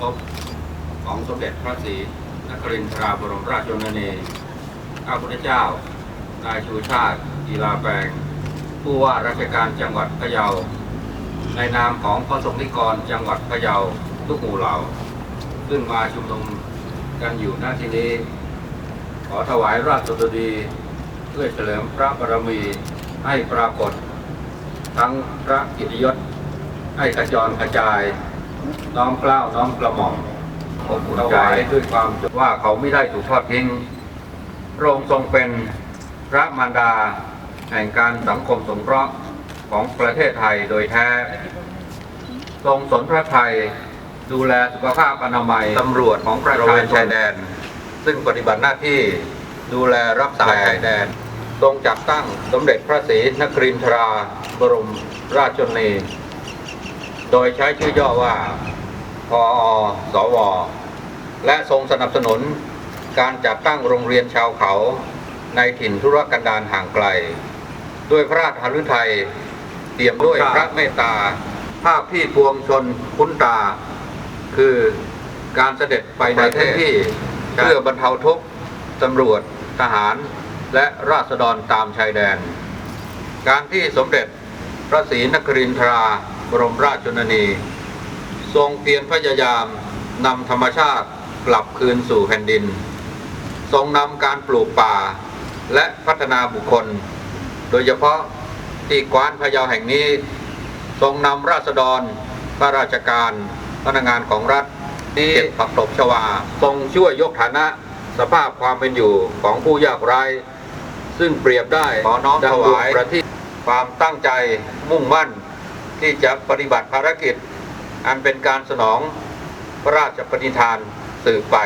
พของสมเด็จพระศรีนครินทราบรมราชชนนีข้าพุทธเจ้า นายชูชาติกีฬาแปลง ผู้ว่าราชการจังหวัดพะเยา ในนามของพระสงฆ์นิกรจังหวัดพะเยาทุกหมู่เหล่า ซึ่งมาชุมนุมกันอยู่ณที่นี้ ขอถวายราชสดุดีเพื่อเฉลิมพระบารมีให้ปรากฏ ทั้งพระกิตยศให้กระจรกระจาย น้อมเกล้าวน้อมกระหม่อมอบอุ่นใจด้วยความว่าเขาไม่ได้ถูกทอดทิ้งพระองค์ทรงเป็นพระมารดา แห่งการสังคมสงเคราะห์ของประเทศไทยโดยแท้ ทรงสนพระไทยดูแลสุขภาพอนามัยตำรวจของประชาชนชายแดน ซึ่งปฏิบัติหน้าที่ดูแลรักษาชายแดน ทรงจัดตั้งสมเด็จพระศรีนครินทรา บรมราชชนนี โดยใช้ชื่อย่อว่าพออสว และทรงสนับสนุนการจัดตั้งโรงเรียนชาวเขาในถิ่นธุรกันดารห่างไกล ด้วยพระราชหฤทัยเตรียมด้วยพระเมตตา ภาพที่ปวงชนคุ้นตา คือการเสด็จไปในพื้นที่เพื่อบรรเทาทุกข์ตำรวจทหารและราษฎรตามชายแดน การที่สมเด็จพระศรีนครินทรา บรมราชชนนี ทรงเพียรพยายามนำธรรมชาติกลับคืนสู่แผ่นดิน ทรงนำการปลูกป่าและพัฒนาบุคคล โดยเฉพาะที่กวานพะเยาแห่งนี้ ทรงนำราษฎรข้าราชการพนักงานของรัฐที่เก็บผักตบชวา ทรงช่วยยกฐานะสภาพความเป็นอยู่ของผู้ยากไร้ซึ่งเปรียบได้ขอน้อมถวายประทีปความตั้งใจมุ่งมั่น ที่จะปฏิบัติภารกิจ อันเป็นการสนองพระราชปณิธานสืบไป